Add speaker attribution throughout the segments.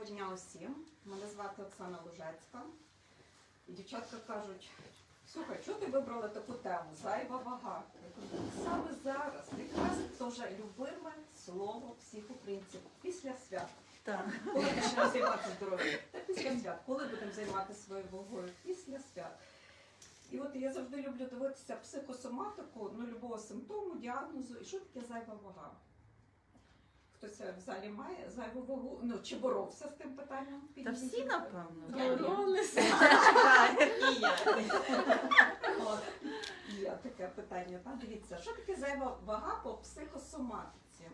Speaker 1: Доброго дня усім. Мене звати Оксана Лужецька. І дівчатка кажуть, слухай, чого ти вибрала таку тему? Зайва вага. Я кажу, саме зараз, якраз це вже любиме слово всіх українців після свят.
Speaker 2: Так.
Speaker 1: Коли почнемо займатися здоров'ям? Та після свят. Коли будемо займатися своєю вагою? Після свят. І от я завжди люблю дивитися психосоматику, ну, любого симптому, діагнозу, і що таке зайва вага. Хтось в залі має зайву вагу, ну чи боровся з тим питанням?
Speaker 2: Та всі, напевно.
Speaker 1: Я
Speaker 2: боролися.
Speaker 1: І я. От. Є таке питання. Та? Дивіться, що таке зайва вага по психосоматиці?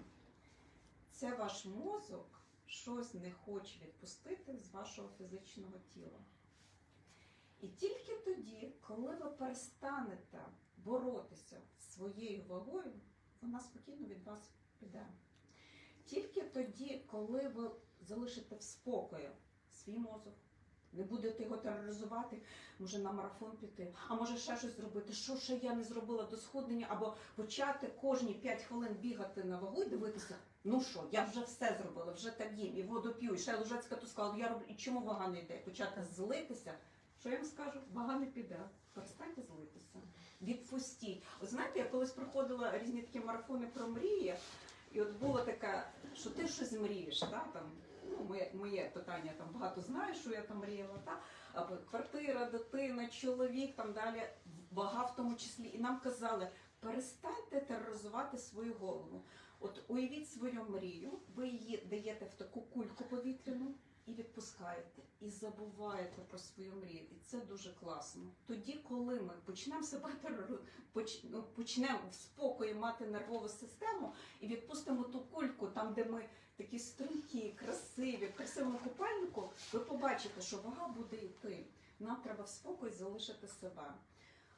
Speaker 1: Це ваш мозок щось не хоче відпустити з вашого фізичного тіла. І тільки тоді, коли ви перестанете боротися з своєю вагою, вона спокійно від вас піде. Тільки тоді, коли ви залишите в спокої свій мозок, не будете його тероризувати, може на марафон піти, а може ще щось зробити, що ще я не зробила до сходнення, або почати кожні 5 хвилин бігати на вагу і дивитися, ну що, я вже все зробила, вже так їм, і воду п'ю, і ще Лужецька тут сказала, я роблю, і чому вага не йде? Почати злитися, що я вам скажу, вага не піде. Перестаньте злитися. Відпустіть. Знаєте, я колись проходила різні такі марафони про мрії, і от було таке, що ти щось мрієш, та, там, ну, моє, моє питання там багато знаєш, що я там мріяла, та? або квартира, дитина, чоловік, там далі, вага в тому числі. І нам казали, перестаньте тероризувати свою голову. От уявіть свою мрію, ви її даєте в таку кульку повітряну і відпускаєте, і забуваєте про свою мрію. І це дуже класно. Тоді, коли ми почнемо себе ну, почнемо в спокої мати нервову систему і відпустимо ту кульку, там, де ми такі стрункі, красиві, в красивому купальнику, ви побачите, що вага буде йти. Нам треба в спокій залишити себе.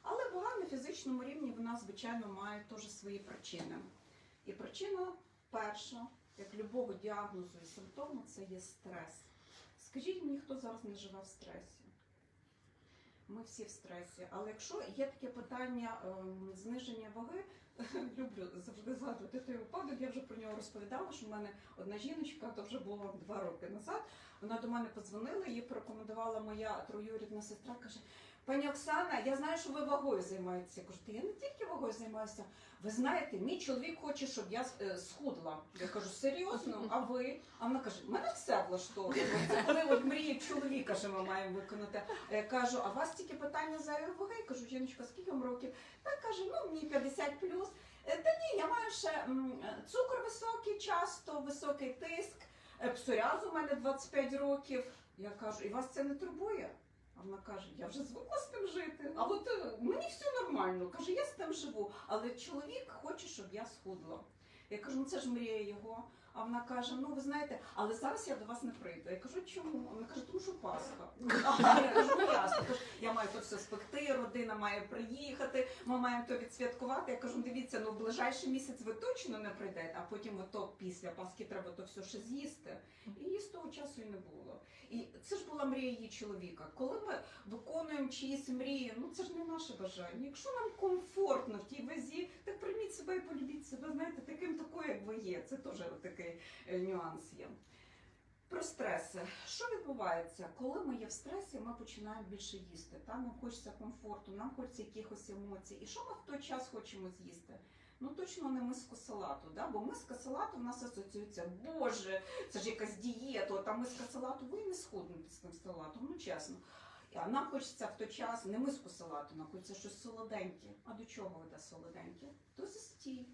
Speaker 1: Але вага на фізичному рівні вона, звичайно, має теж свої причини. І причина перша, як любого діагнозу і симптому, це є стрес. Скажіть мені, хто зараз не живе в стресі? Ми всі в стресі. Але якщо є таке питання е, зниження ваги, люблю завжди згадувати той випадок, я вже про нього розповідала, що в мене одна жіночка, то вже було два роки назад, вона до мене подзвонила, її порекомендувала моя троюрідна сестра, каже, пані Оксана, я знаю, що ви вагою займаєтеся. Я кажу, «Та я не тільки вагою займаюся. Ви знаєте, мій чоловік хоче, щоб я е, схудла. Я кажу, серйозно, а ви? А вона каже, мене все влаштовує. Це коли от мрії чоловіка, що ми маємо виконати. А я кажу, а вас тільки питання зайвої ваги? Я кажу, жіночка, скільки вам років? Та каже, ну мені 50 плюс. Е, Та ні, я маю ще цукор високий, часто високий тиск, е, псоріаз у мене 25 років. Я кажу, і вас це не турбує? А вона каже, я вже звикла з тим жити. А от е, мені все нормально. Каже, я з тим живу. Але чоловік хоче, щоб я схудла. Я кажу, ну це ж мрія його. А вона каже: ну ви знаєте, але зараз я до вас не прийду. Я кажу, чому? Вона каже, тому що Пасха. Я кажу, ну ясно. Тож я маю тут все спекти, родина має приїхати, ми маємо то відсвяткувати. Я кажу, «Ну, дивіться, ну в ближайший місяць ви точно не прийдете, а потім ото після Пасхи треба то все ще з'їсти. І її з того часу і не було. І це ж була мрія її чоловіка. Коли ми виконуємо чиїсь мрії, ну це ж не наше бажання. Якщо нам комфортно в тій вазі, так прийміть себе і полюбіть себе, знаєте, таким такою, як ви є. Це теж такий е, нюанс є. Про стреси. Що відбувається? Коли ми є в стресі, ми починаємо більше їсти. Та? Нам хочеться комфорту, нам хочеться якихось емоцій. І що ми в той час хочемо з'їсти? Ну точно не миску салату, да? бо миска салату в нас асоціюється, боже, це ж якась дієта, а миска салату, ви не схуднете з тим салатом, ну чесно. А нам хочеться в той час не миску салату, нам хочеться щось солоденьке. А до чого веде солоденьке? До застій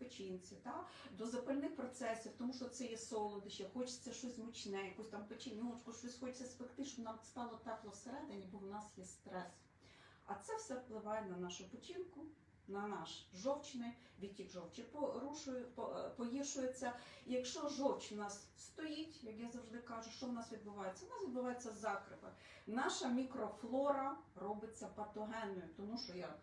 Speaker 1: печінці, та? до запальних процесів, тому що це є солодощі, хочеться щось мучне, якусь там печенючку, щось хочеться спекти, щоб нам стало тепло всередині, бо в нас є стрес. А це все впливає на нашу печінку, на наш жовчний відтік жовчі порушує, е, погіршується. І якщо жовч у нас стоїть, як я завжди кажу, що в нас відбувається? У нас відбувається закрипи. Наша мікрофлора робиться патогенною, тому що я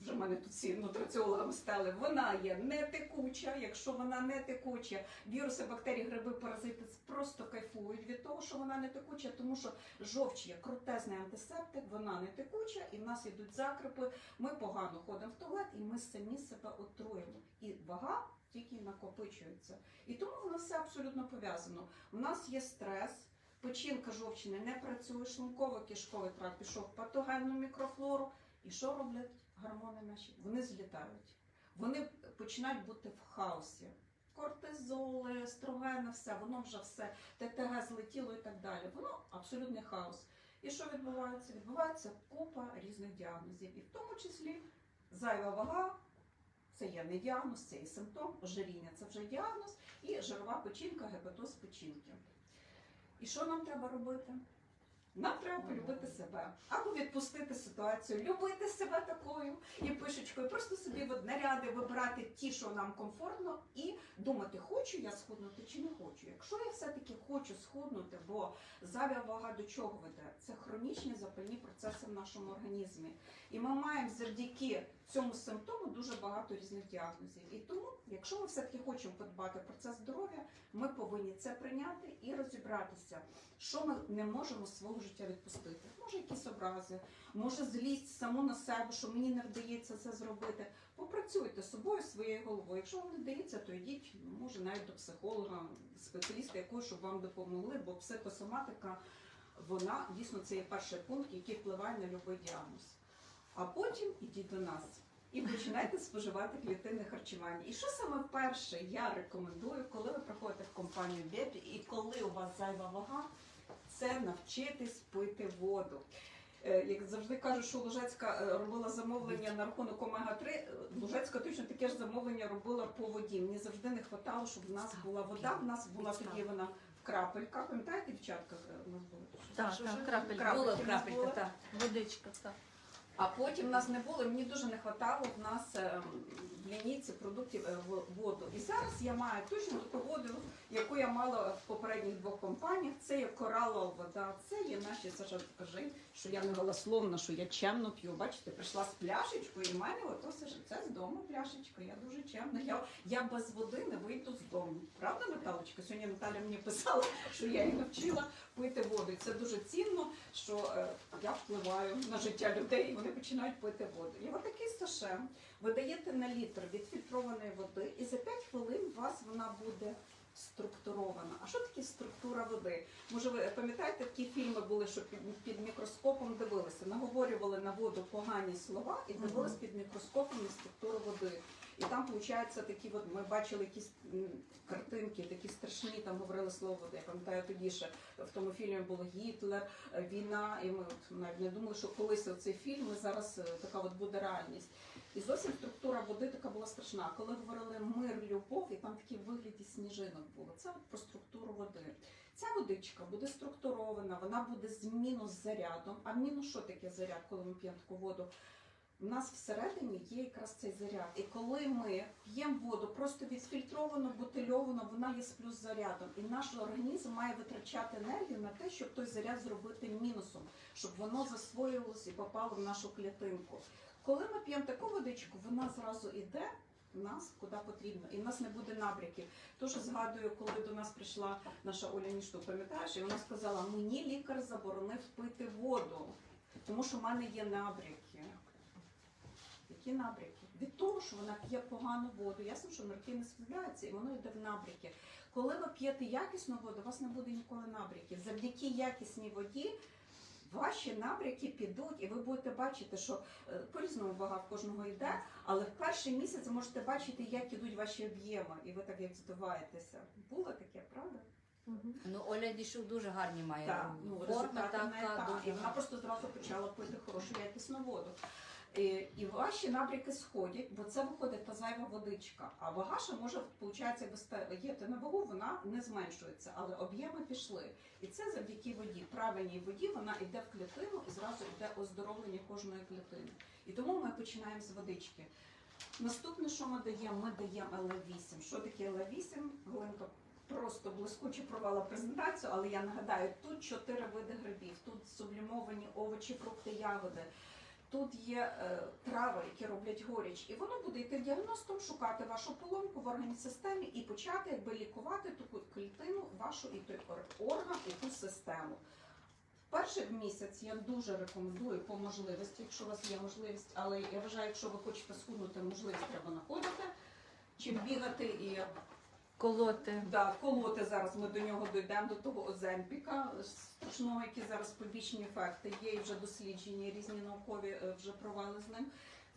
Speaker 1: вже в мене тут всі нутриціологам стали. Вона є не текуча. Якщо вона не текуча, віруси, бактерії, гриби, паразити просто кайфують від того, що вона не текуча, тому що жовч є крутезний антисептик, вона не текуча, і в нас йдуть закрипи. Ми погано ходимо в туалет, і ми самі себе отруємо. І вага тільки накопичується. І тому воно все абсолютно пов'язано. У нас є стрес, печінка жовчини не працює, шлунково-кишковий тракт пішов патогенну мікрофлору. І що роблять гормони наші? Вони злітають. Вони починають бути в хаосі. Кортизоли, естрогени, все, воно вже все, ТТГ злетіло і так далі. Воно абсолютний хаос. І що відбувається? Відбувається купа різних діагнозів, і в тому числі зайва вага. Це є не діагноз, це і симптом, ожиріння це вже діагноз, і жирова печінка, гепатоз печінки. І що нам треба робити? Нам треба полюбити себе або відпустити ситуацію, любити себе такою і пишечкою, просто собі наряди вибирати ті, що нам комфортно, і думати, хочу я схуднути чи не хочу. Якщо я все-таки хочу схуднути, бо зайва вага до чого веде? Це хронічні запальні процеси в нашому організмі. І ми маємо завдяки цьому симптому дуже багато різних діагнозів. І тому, якщо ми все-таки хочемо подбати про це здоров'я, ми повинні це прийняти і розібратися, що ми не можемо свого життя відпустити. Може, якісь образи, може злість саму на себе, що мені не вдається це зробити. Попрацюйте з собою, своєю головою. Якщо вам не вдається, то йдіть, ну, може, навіть до психолога, спеціаліста якогось, щоб вам допомогли, бо психосоматика, вона дійсно це є перший пункт, який впливає на будь-який діагноз. А потім ідіть до нас і починайте споживати клітинне харчування. І що саме перше я рекомендую, коли ви приходите в компанію Бепі і коли у вас зайва вага, це навчитись пити воду. Е, Як завжди кажуть, що Лужецька е, робила замовлення на рахунок омега-3, е, Лужецька точно таке ж замовлення робила по воді. Мені завжди не вистачало, щоб в нас була вода. В нас була тоді вона в крапельках. Пам'ятаєте, дівчатка, у нас була?
Speaker 2: Так, так, крапелька. Була крапелька, так. Водичка, так.
Speaker 1: А потім нас не було, мені дуже не вистачало в нас е, в лінійці продуктів е, воду. І зараз я маю точно таку воду, яку я мала в попередніх двох компаніях. Це є коралова вода, це є наші Саша, що я не голословна, що я чемно п'ю. Бачите, прийшла з пляшечкою, і в мене ото Саша, це з дому пляшечка. Я дуже чемна. Я, я без води не вийду з дому. Правда, Наталочка? Сьогодні Наталя мені писала, що я її навчила пити воду. І це дуже цінно, що е, я впливаю на життя людей, і вони починають пити воду. І отакий сашем ви даєте на літр відфільтрованої води, і за 5 хвилин у вас вона буде структурована. А що таке структура води? Може, ви пам'ятаєте, такі фільми були, що під, під мікроскопом дивилися, наговорювали на воду погані слова і дивилися під мікроскопом на структуру води. І там, виходить, такі, от ми бачили якісь картинки, такі страшні, там говорили слово води. Я пам'ятаю тоді ще в тому фільмі було Гітлер, війна, і ми от навіть не думали, що колись цей фільм і зараз е, така от буде реальність. І зовсім структура води така була страшна. Коли говорили мир, любов, і там такі вигляді сніжинок було. Це от про структуру води. Ця водичка буде структурована, вона буде з мінус зарядом. А мінус що таке заряд, коли ми п'ємо таку воду? У нас всередині є якраз цей заряд. І коли ми п'ємо воду, просто відфільтровано, бутильовано, вона є з плюс зарядом. І наш організм має витрачати енергію на те, щоб той заряд зробити мінусом, щоб воно засвоювалося і попало в нашу клітинку. Коли ми п'ємо таку водичку, вона зразу йде в нас куди потрібно, і в нас не буде набряків. Тож згадую, коли до нас прийшла наша Оля Нішту, пам'ятаєш, і вона сказала: мені лікар заборонив пити воду, тому що в мене є набряки. Які набряки? Від того, що вона п'є погану воду. Ясно, що нирки не справляються, і воно йде в набряки. Коли ви п'єте якісну воду, у вас не буде ніколи набряків. Завдяки якісній воді ваші набряки підуть, і ви будете бачити, що е, по-різному вага в кожного йде, але в перший місяць ви можете бачити, як ідуть ваші об'єми, і ви так як здуваєтеся. Було таке, правда?
Speaker 3: Ну, Оля дійшов дуже гарні має
Speaker 1: Так, ну,
Speaker 3: форми,
Speaker 1: результати так, неї
Speaker 3: так,
Speaker 1: так. І вона просто зразу почала пити хорошу якісну воду. І, і ваші набряки сходять, бо це виходить та зайва водичка. А вага ще може, виходить, стаєте на вагу, вона не зменшується, але об'єми пішли. І це завдяки воді. Правильній воді вона йде в клітину і зразу йде оздоровлення кожної клітини. І тому ми починаємо з водички. Наступне, що ми даємо, ми даємо ЛА8. Що таке ЛА8? Галинка просто блискуче провела презентацію, але я нагадаю, тут чотири види грибів, тут сублімовані овочі, фрукти, ягоди. Тут є е, трави, які роблять горіч, і воно буде йти діагностом, шукати вашу поломку в органі системі і почати якби лікувати ту клітину, вашу і той орган, і ту систему. Перший місяць я дуже рекомендую по можливості, якщо у вас є можливість, але я вважаю, якщо ви хочете схуднути, можливість треба знаходити. чим бігати і
Speaker 2: Колоти.
Speaker 1: Да, колоти зараз ми до нього дійдемо, до того оземпіка страшного, які зараз побічні ефекти є, і вже дослідження, різні наукові е, вже провели з ним.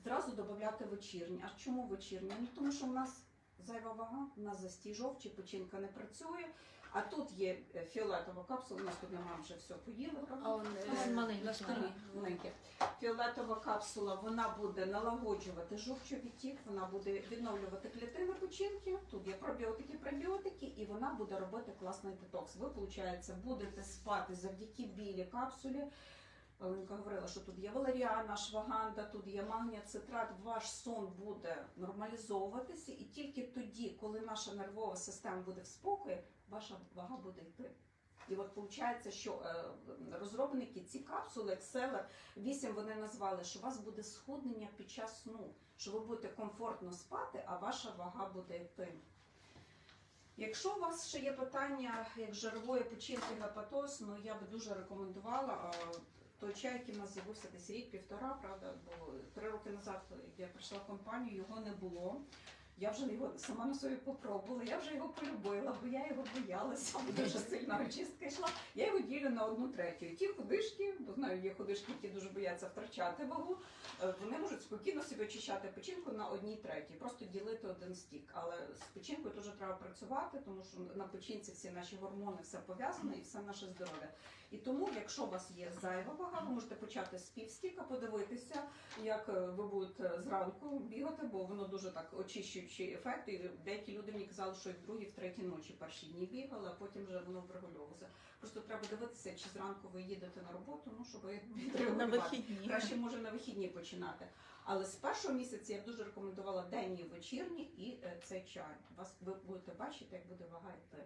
Speaker 1: Зразу додати вечірні. А чому вечірні? Ну тому що в нас зайва вага, в нас застіжов, чи печінка не працює. А тут є е, фіолетова капсула, у нас тут немає вже все поїли?
Speaker 3: А он, е,
Speaker 2: маленький.
Speaker 1: Фіолетова капсула вона буде налагоджувати жовчовідтік, вона буде відновлювати клітини печінки. Тут є пробіотики, пребіотики, і вона буде робити класний детокс. Ви, виходить, будете спати завдяки білій капсулі. Оленка говорила, що тут є валеріана, шваганда, тут є магнія, цитрат. Ваш сон буде нормалізовуватися, і тільки тоді, коли наша нервова система буде в спокої, ваша вага буде йти. І от виходить, що е, розробники ці капсули Exceler 8 вони назвали, що у вас буде схуднення під час сну, що ви будете комфортно спати, а ваша вага буде йти. Якщо у вас ще є питання як жирової печінки гепатоз, ну я би дуже рекомендувала той чай, який у нас з'явився десь рік-півтора, правда, бо три роки назад, як я прийшла в компанію, його не було. Я вже його сама на собі попробувала, я вже його полюбила, бо я його боялася, бо дуже сильна очистка йшла. Я його ділю на одну третю. І ті худишки, бо знаю, є худишки, які дуже бояться втрачати вагу. е, Вони можуть спокійно собі очищати печінку на одній третій, просто ділити один стік. Але з печінкою дуже треба працювати, тому що на печінці всі наші гормони, все пов'язано і все наше здоров'я. І тому, якщо у вас є зайва вага, ви можете почати з півстіка, подивитися, як е, ви будете зранку бігати, бо воно дуже так очищуючий ефект. І деякі люди мені казали, що і в другій, в третій ночі перші дні бігали, а потім вже воно врегульовувалося. Просто треба дивитися, чи зранку ви їдете на роботу, ну щоб
Speaker 2: На вихідні.
Speaker 1: Краще може на вихідні починати. Але з першого місяця я б дуже рекомендувала денні, вечірні і е, цей чай. Вас ви будете бачити, як буде вага йти.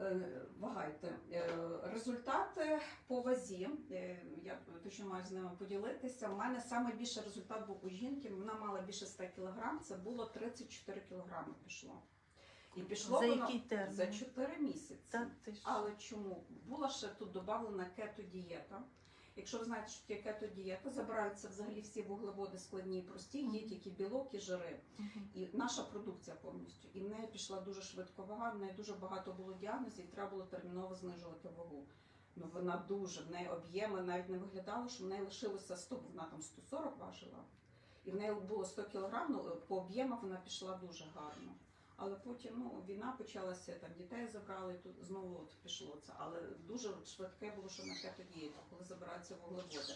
Speaker 1: Е, Вагайте. Е, Результати по вазі. е, Я точно маю з ними поділитися. У мене найбільший результат був у жінки. Вона мала більше 100 кг, це було 34 кг пішло. І пішло
Speaker 2: За
Speaker 1: воно
Speaker 2: який термін?
Speaker 1: за 4 місяці.
Speaker 2: Та ти ж.
Speaker 1: Але чому? Була ще тут додавлена кето-дієта. Якщо ви знаєте, що таке кето-дієта, забираються взагалі всі вуглеводи складні і прості, є тільки білок і жири. І наша продукція повністю. І в неї пішла дуже швидко вага, в неї дуже багато було діагнозів, і треба було терміново знижувати вагу. Ну вона дуже, в неї об'єми навіть не виглядало, що в неї лишилося 100, вона там 140 важила. І в неї було 100 кг, ну по об'ємах вона пішла дуже гарно. Але потім ну, війна почалася, там дітей забрали, тут знову от пішло це. Але дуже швидке було, що на тоді, коли забираються вуглеводи.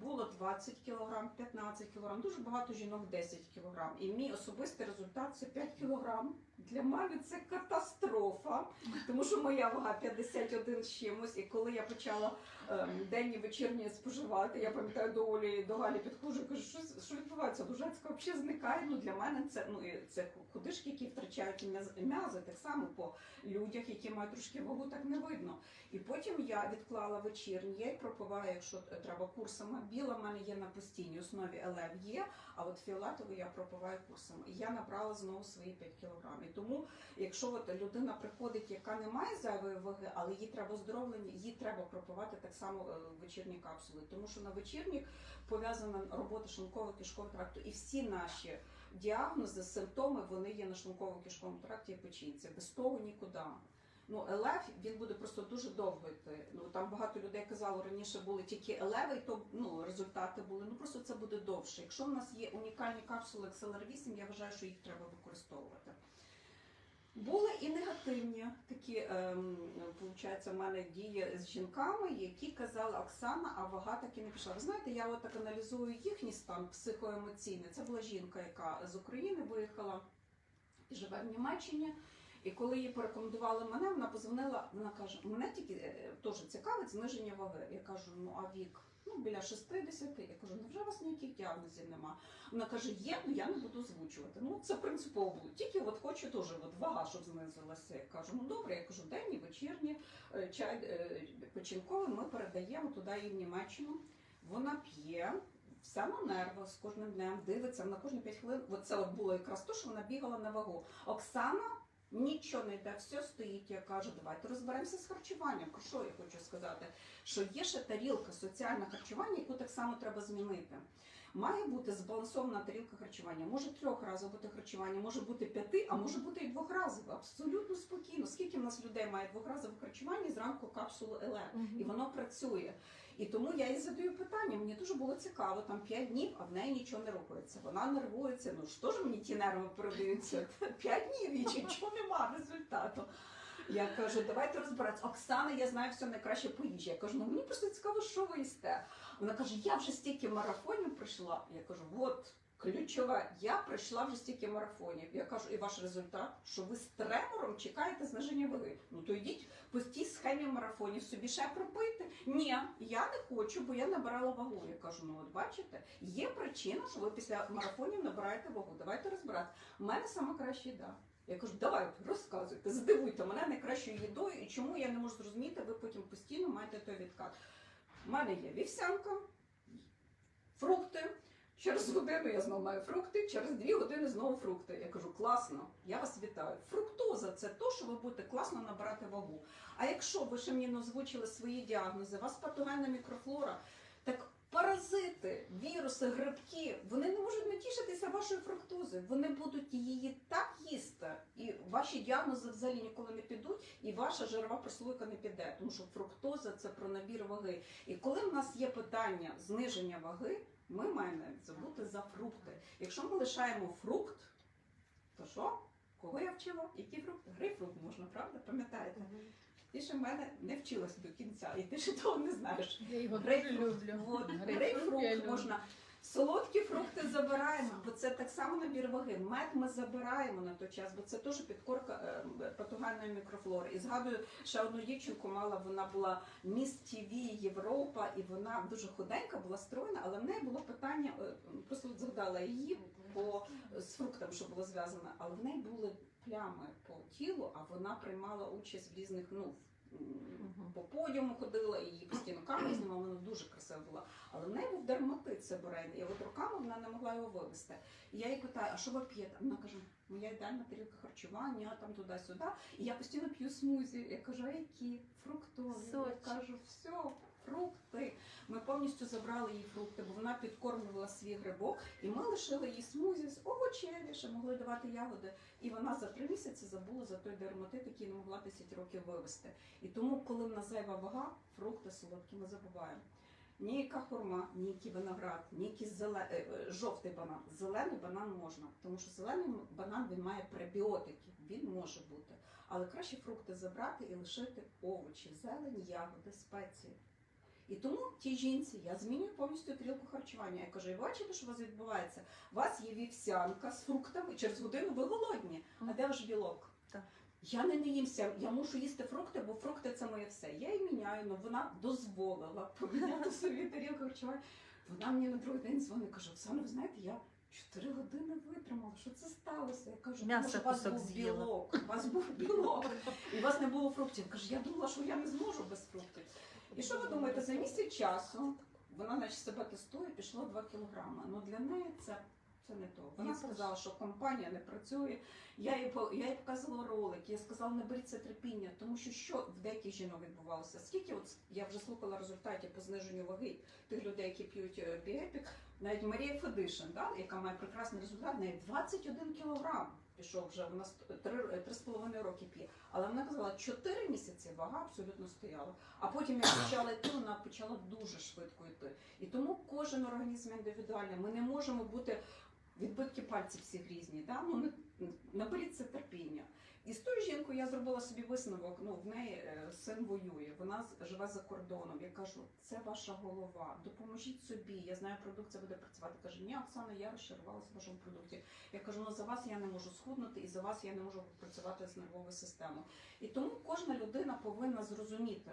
Speaker 1: Було 20 кг, 15 кг, дуже багато жінок 10 кг. І мій особистий результат це 5 кг. Для мене це катастрофа, тому що моя вага 51 з чимось. І коли я почала ем, денні вечірні споживати, я пам'ятаю до Олі, до Галі підходжу, і кажу, що, що відбувається? Дужецька взагалі зникає. Ну для мене це ну це худишки, які втрачають м'язи, так само по людях, які мають трошки вагу, так не видно. І потім я відклала вечірні, я їх пропиваю, якщо треба курсами. Біла в мене є на постійній основі елев є, а от фіолетову я пропиваю курсами. І я набрала знову свої 5 кілограмів. Тому, якщо от людина приходить, яка не має зайвої ваги, але їй треба оздоровлення, їй треба пропивати так само е, вечірні капсули. Тому що на вечірніх пов'язана робота шлунково кишкового тракту. І всі наші діагнози, симптоми вони є на шлунково кишковому тракті і печінці. Без того нікуди. Ну, елев він буде просто дуже довго йти. Ну там багато людей казало раніше були тільки елеви, і то ну результати були. Ну просто це буде довше. Якщо в нас є унікальні капсули XLR 8, я вважаю, що їх треба використовувати. Були і негативні такі, ем, виходить, в мене дії з жінками, які казали Оксана, а вага так і не пішла. Ви знаєте, я от так аналізую їхній стан психоемоційний. Це була жінка, яка з України виїхала і живе в Німеччині. І коли їй порекомендували мене, вона позвонила, вона каже: мене тільки е, теж цікавить зниження ваги. Я кажу, ну а вік? Ну, біля 60. Я кажу, невже у вас ніяких діагнозів нема? Вона каже, є, ну я не буду озвучувати. Ну це принципово було. Тільки от хочу теж от вага, щоб знизилася. Я кажу, ну добре, я кажу, денні, вечірні, е, чай е, печінковий ми передаємо туди її в Німеччину. Вона п'є. Вся на нервах з кожним днем дивиться на кожні 5 хвилин. От це от було якраз то, що вона бігала на вагу. Оксана Нічого не йде, все стоїть. Я кажу, давайте розберемося з харчуванням. Про що я хочу сказати? Що є ще тарілка соціальне харчування, яку так само треба змінити. Має бути збалансована тарілка харчування. Може трьохразове бути харчування, може бути п'яти, а може бути і двохразове. Абсолютно спокійно. Скільки в нас людей має двохразове харчування зранку капсулу ЕЛЕ? І воно працює. І тому я їй задаю питання. Мені дуже було цікаво, там 5 днів, а в неї нічого не рухається. Вона нервується. Ну що ж мені ті нерви передаються? 5 днів і нічого нема результату. Я кажу, давайте розбиратися. Оксана, я знаю все найкраще по їжі. Я кажу, ну мені просто цікаво, що ви їсте. Вона каже, я вже стільки марафонів пройшла. Я кажу, от ключова, я пройшла вже стільки марафонів. Я кажу, і ваш результат, що ви з тремором чекаєте зниження ваги. Ну то йдіть по тій схемі марафонів собі ще пропити. Ні, я не хочу, бо я набирала вагу. Я кажу, ну от бачите, є причина, що ви після марафонів набираєте вагу. Давайте розбирати. У мене сама краща їда. Я кажу, давайте, розказуйте, здивуйте мене найкращою їдою, і чому я не можу зрозуміти, ви потім постійно маєте той відкат. У мене є вівсянка, фрукти. Через годину я знову маю фрукти, через дві години знову фрукти. Я кажу, класно, я вас вітаю. Фруктоза це то, що ви будете класно набирати вагу. А якщо ви ще мені озвучили свої діагнози, у вас патогенна мікрофлора, так паразити, віруси, грибки, вони не можуть натішитися вашою фруктозою. Вони будуть її так їсти, і ваші діагнози взагалі ніколи не підуть, і ваша жирова прослойка не піде, тому що фруктоза це про набір ваги. І коли в нас є питання зниження ваги, ми маємо забути за фрукти. Якщо ми лишаємо фрукт, то що? Кого я вчила? Який фрукт? Грейпфрут можна, правда? Пам'ятаєте? Ти ще в мене не вчилась до кінця, і ти ще того не знаєш.
Speaker 2: Я його дуже люблю.
Speaker 1: От,
Speaker 2: Грейпфрут я
Speaker 1: грейпфрут
Speaker 2: люблю.
Speaker 1: можна. Солодкі фрукти забираємо, бо це так само набір ваги. Мед ми забираємо на той час, бо це теж підкорка е, патогенної мікрофлори. І згадую, ще одну дівчинку мала, вона була міс ТВ Європа, і вона дуже худенька, була стройна, але в неї було питання, е, просто от згадала її по з фруктом, що було зв'язано, але в неї були плями по тілу, а вона приймала участь в різних ну. По подіуму ходила, і її постійно камеру знімала, вона дуже красива була. Але в неї був дерматит себорейний, і от руками вона не могла його вивести. І я їй питаю, а що ви п'єте? Вона каже, моя ідеальна тарілка харчування, там туди-сюди. І я постійно п'ю смузі. Я кажу, а які? Фруктові. Я кажу, все, фрукти. Ми повністю забрали їй фрукти, бо вона підкормлювала свій грибок, і ми лишили їй смузі з овочеві, ще могли давати ягоди. І вона за три місяці забула за той дерматит, який не могла 10 років вивести. І тому, коли в нас зайва вага, фрукти солодкі ми забуваємо. Ніяка хурма, ніякий виноград, ніякий зеле... е, е, жовтий банан. Зелений банан можна, тому що зелений банан він має пребіотики, він може бути. Але краще фрукти забрати і лишити овочі, зелень, ягоди, спеції. І тому тій жінці я змінюю повністю тарілку харчування. Я кажу, і бачите, що у вас відбувається? У вас є вівсянка з фруктами, через годину ви голодні. А де ваш білок?
Speaker 2: Так.
Speaker 1: Я не наїмся, я мушу їсти фрукти, бо фрукти це моє все. Я її міняю, але вона дозволила поміняти собі тарілку харчування. Вона мені на другий день дзвонить і каже, Оксана, ви знаєте, я чотири години витримала. Що це сталося? Я кажу,
Speaker 2: М'ясо
Speaker 1: у вас був
Speaker 2: з'їла.
Speaker 1: білок, у вас був білок, і у вас не було фруктів. Каже, я думала, що я не зможу без фруктів. І що ви думаєте, за місяць часу вона наче себе тестує, пішло 2 кілограми. Ну для неї це, це не то. Вона сказала, що компанія не працює. Я їй, я їй показувала ролик, я сказала, наберіться терпіння, тому що що в деяких жінок відбувалося? Скільки от я вже слухала результатів по зниженню ваги тих людей, які п'ють е, біепік, навіть Марія Федишин, да, яка має прекрасний результат, неї 21 кілограм пішов вже, вона 3,5 роки п'є. Але вона казала, 4 місяці вага абсолютно стояла. А потім, як почала йти, вона почала дуже швидко йти. І тому кожен організм індивідуальний. Ми не можемо бути відбитки пальців всіх різні. Да? Ну, наберіться терпіння. І з тою жінкою я зробила собі висновок. Ну, в неї е, син воює, вона живе за кордоном. Я кажу, це ваша голова. Допоможіть собі. Я знаю, продукція буде працювати. Каже, ні, Оксана, я розчарувалася в вашому продукті. Я кажу, ну за вас я не можу схуднути, і за вас я не можу працювати з нервовою системою. І тому кожна людина повинна зрозуміти.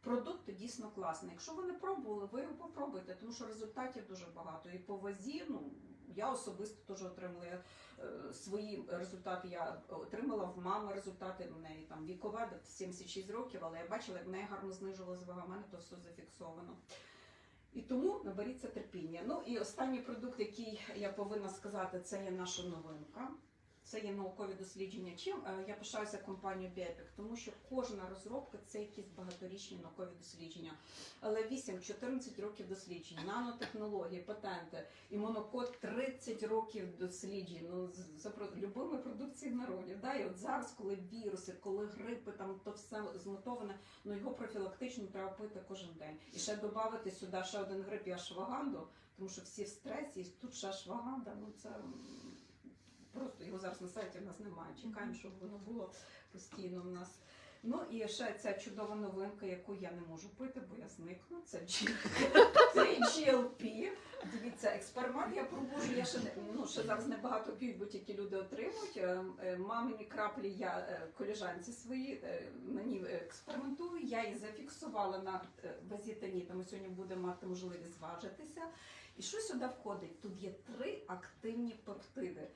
Speaker 1: Продукт дійсно класний. Якщо ви не пробували, ви його попробуйте, тому що результатів дуже багато. І по вазі, ну я особисто теж отримала е, свої результати. Я отримала в мами результати. В неї там вікове 76 років, але я бачила, як в неї гарно знижувалася вага. У мене то все зафіксовано. І тому наберіться терпіння. Ну і останній продукт, який я повинна сказати, це є наша новинка. Це є наукові дослідження. Чим е, я пишаюся компанією Біопік, тому що кожна розробка це якісь багаторічні наукові дослідження. Але 8-14 років досліджень, нанотехнології, патенти, імунокод 30 років досліджень. Ну за любими продукції народів. Да? І от зараз, коли віруси, коли грипи, там то все змотоване, ну його профілактично треба пити кожен день. І ще додати сюди ще один грип і ашваганду, тому що всі в стресі, і тут ще ашваганда, ну це. Просто його зараз на сайті в нас немає. Чекаємо, щоб воно було постійно в нас. Ну і ще ця чудова новинка, яку я не можу пити, бо я зникну. Це GLP. Дивіться, експеримент я проводжу. Я ще не ну ще зараз небагато п'ють, бо тільки люди отримують. Е, е, Мамині краплі я е, коліжанці свої на ній експериментую. Я її зафіксувала на базітані, тому сьогодні будемо мати можливість зважитися. І що сюди входить? Тут є три активні пептиди.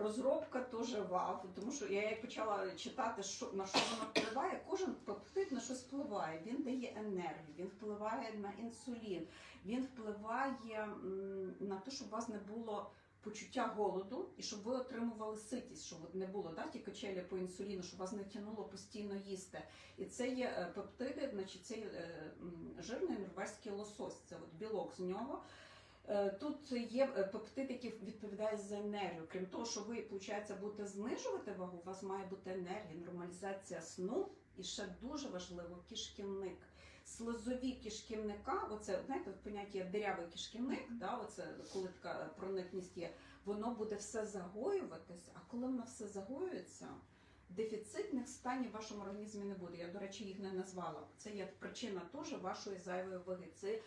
Speaker 1: Розробка теж вау, тому що я як почала читати, що на що вона впливає. Кожен пептид на щось впливає. Він дає енергію, він впливає на інсулін, він впливає на те, щоб у вас не було почуття голоду і щоб ви отримували ситість, щоб не було да, ті качелі по інсуліну, щоб вас не тянуло постійно їсти. І це є е, пептиди, значить це є, е, жирний норвезький лосось, це от білок з нього. Е, Тут є е, пептид, який відповідає за енергію. Крім того, що ви, виходить, будете знижувати вагу, у вас має бути енергія, нормалізація сну і ще дуже важливо кишківник. Слизові кишківника, оце знаєте, поняття є дирявий кишківник, да, оце коли така проникність є, воно буде все загоюватись, а коли воно все загоюється, дефіцитних станів в вашому організмі не буде. Я, до речі, їх не назвала. Це є причина теж вашої зайвої ваги. Це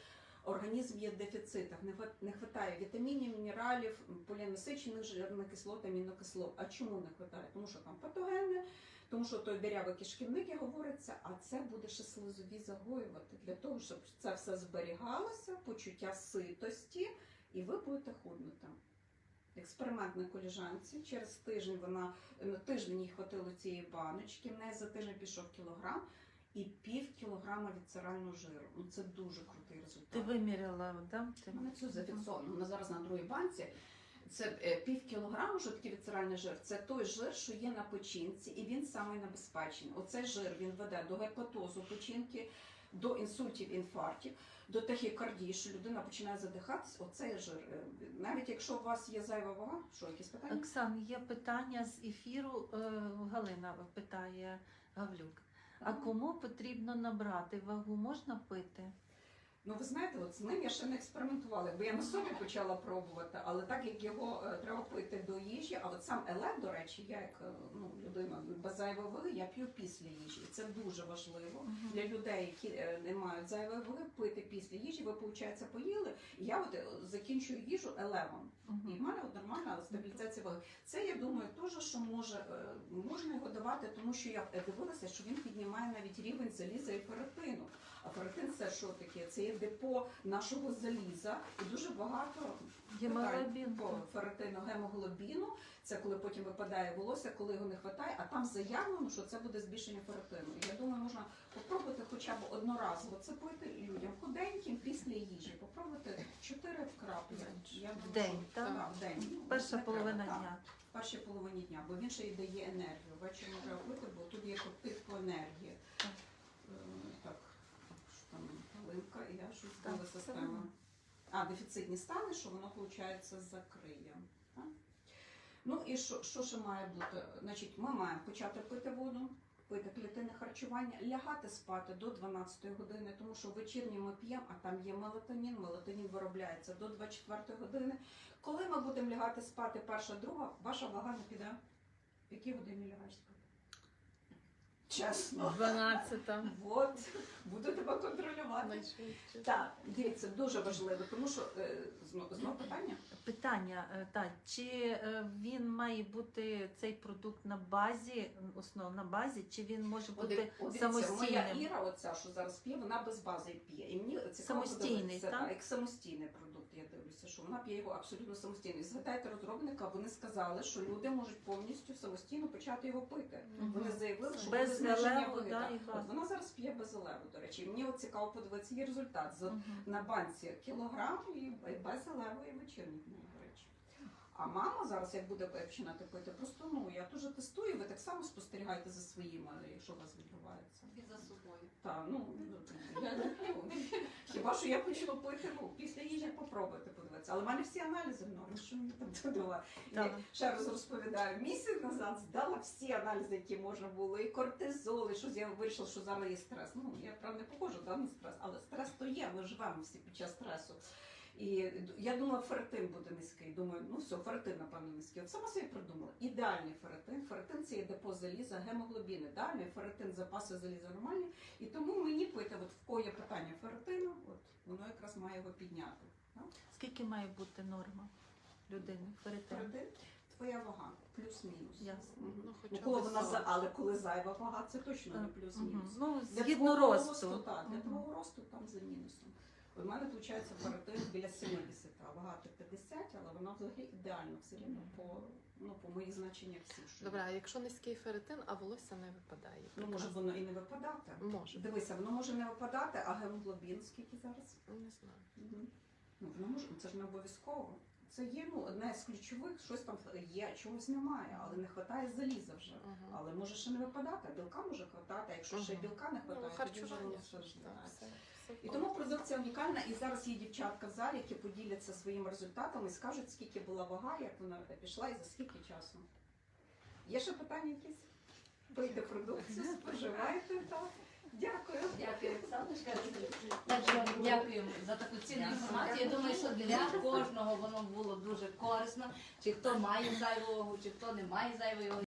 Speaker 1: організм є в дефіцитах, не вистачає вітамінів, мінералів, полінасичених жирних кислот, амінокислот. А чому не вистачає? Тому що там патогенне, тому що той дирявий кишківник як говориться, а це буде ще слизові загоювати для того, щоб це все зберігалося, почуття ситості, і ви будете худнути. Експеримент на коліжанці. Через тиждень вона тиждень їй хватило цієї баночки. В неї за тиждень пішов кілограм і пів кілограма віцерального жиру. Ну це дуже крутий результат.
Speaker 2: Ти виміряла, да? Ти...
Speaker 1: У мене цю зафіксовано. Вона зараз на другій банці. Це е, пів кілограму, таке віцеральний жир. Це той жир, що є на печінці, і він самий небезпечний. Оцей жир він веде до гепатозу печінки, до інсультів, інфарктів, до тахікардії, що людина починає задихатись. Оцей жир. Е, Навіть якщо у вас є зайва вага, що якісь питання?
Speaker 2: Оксан, є питання з ефіру. е, Галина питає Гавлюк. А кому потрібно набрати вагу? Можна пити?
Speaker 1: Ну, ви знаєте, от з ним я ще не експериментувала, бо я на собі почала пробувати, але так як його е, треба пити до їжі, а от сам елет, до речі, я як е, ну, людина без зайвої ваги, я п'ю після їжі. І це дуже важливо для людей, які е, не мають зайвої ваги, пити після їжі. Ви, виходить, поїли. І я от е, закінчую їжу елевом. І в мене от нормальна стабілізація ваги. Це я думаю, теж що може е, можна його давати, тому що я е, дивилася, що він піднімає навіть рівень заліза і ферритину. А ферритин це що таке? Це є депо нашого заліза, і дуже багато
Speaker 2: Гемоглобін.
Speaker 1: по ферритину, гемоглобіну. Це коли потім випадає волосся, коли його не вистачає, а там заявлено, що це буде збільшення ферритину. І я думаю, можна попробувати хоча б одноразово це пити людям худеньким після їжі. Попробувати 4 краплі. Я
Speaker 2: В день,
Speaker 1: що-
Speaker 2: так?
Speaker 1: Так, в день. Ну,
Speaker 2: Перша
Speaker 1: не треба,
Speaker 2: половина
Speaker 1: так.
Speaker 2: дня.
Speaker 1: В першій половині дня, бо він ще й дає енергію. Ввечері не треба пити, бо тут є по енергії. Е, там і я щось
Speaker 2: Так,
Speaker 1: систему.
Speaker 2: воно.
Speaker 1: А, дефіцитні стани, що воно, виходить, закриє. Так? Ну і що, що ще має бути? Значить, ми маємо почати пити воду, пити клітинне харчування, лягати спати до 12 години, тому що вечірні ми п'ємо, а там є мелатонін. Мелатонін виробляється до 24 години. Коли ми будемо лягати спати перша, друга, ваша вага не піде. В якій годині лягаєш спати? Чесно.
Speaker 4: 12
Speaker 1: От, буду тебе контролювати. Так, дивіться, дуже важливо, тому що е, знов, знов питання.
Speaker 2: Питання, е, та, чи е, він має бути цей продукт на базі, основ на базі, чи він може бути
Speaker 1: От, дивіться, моя
Speaker 2: самостійним?
Speaker 1: Іра, оця, що зараз п'є, вона без бази п'є. І мені цікаво
Speaker 2: Самостійний,
Speaker 1: подивитися,
Speaker 2: так?
Speaker 1: так, як самостійний продукт, я дивлюся, що вона п'є його абсолютно самостійно. І згадайте розробника, вони сказали, що люди можуть повністю самостійно почати його пити.
Speaker 2: Мгм.
Speaker 1: Вони заявили, що
Speaker 2: Без
Speaker 1: зниження
Speaker 2: да,
Speaker 1: От. Вона зараз п'є без елеву, до речі. І мені от цікаво подивитися її результат. За
Speaker 2: Мгм.
Speaker 1: на банці кілограм і без до речі. А мама зараз, як буде починати пити, просто ну я теж тестую, ви так само спостерігаєте за своїми, якщо у вас відбувається.
Speaker 4: І за собою.
Speaker 1: Так, ну я не п'ю. Хіба що я почала пити, ну після їжі попробувати подивитися. Але в мене всі аналізи в нормі, що мені там.
Speaker 2: Так.
Speaker 1: Я ще раз розповідаю, місяць назад здала всі аналізи, які можна було, і кортизол, і щось я вирішила, що зараз є стрес. Ну я правда не похожу да, на стрес, але стрес то є. Ми живемо всі під час стресу. І я думала, ферритин буде низький. Думаю, ну все, ферритин, напевно, низький. От сама собі придумала. Ідеальний ферритин. Ферритин це є депо заліза, гемоглобін ідеальний, ферритин запаси заліза нормальні. І тому мені пити, от в кого є питання ферритину, от воно якраз має його підняти.
Speaker 2: Скільки має бути норма людини? Ферритин?
Speaker 1: Ферритин твоя вага, плюс-мінус.
Speaker 2: Ясно.
Speaker 4: Ну,
Speaker 1: Ну,
Speaker 4: хоча
Speaker 1: коли вона за, але коли зайва вага, це точно не плюс-мінус.
Speaker 2: Ну,
Speaker 1: Для
Speaker 2: згідно
Speaker 1: твого
Speaker 2: росту.
Speaker 1: так, для твого росту там за мінусом. У мене виходить ферритин біля 70, а вага то 50, але вона взагалі ідеально все рівно по, ну, по моїх значеннях всі. що
Speaker 4: Добре, а якщо низький ферритин, а волосся не випадає.
Speaker 1: Ну, може воно і не випадати.
Speaker 4: Може.
Speaker 1: Дивися, воно може не випадати, а гемоглобін скільки зараз?
Speaker 4: Не знаю.
Speaker 1: Ну, воно може, це ж не обов'язково. Це є ну, одне з ключових, щось там є, чогось немає, але не вистачає заліза вже.
Speaker 4: Мгм.
Speaker 1: Але може ще не випадати, білка може хватати, а якщо ще
Speaker 4: Мгм.
Speaker 1: білка не
Speaker 4: Ну,
Speaker 1: вистачає, тоді вже воно все ж І тому продукція унікальна, і зараз є дівчатка в залі, які поділяться своїми результатами і скажуть, скільки була вага, як вона пішла і за скільки часу. Є ще питання якісь? Пийте продукцію, споживайте. Так. Дякую.
Speaker 3: Дякую, що за таку цінну інформацію. Я думаю, що для кожного воно було дуже корисно. Чи хто має зайву чи хто не має зайвої ваги.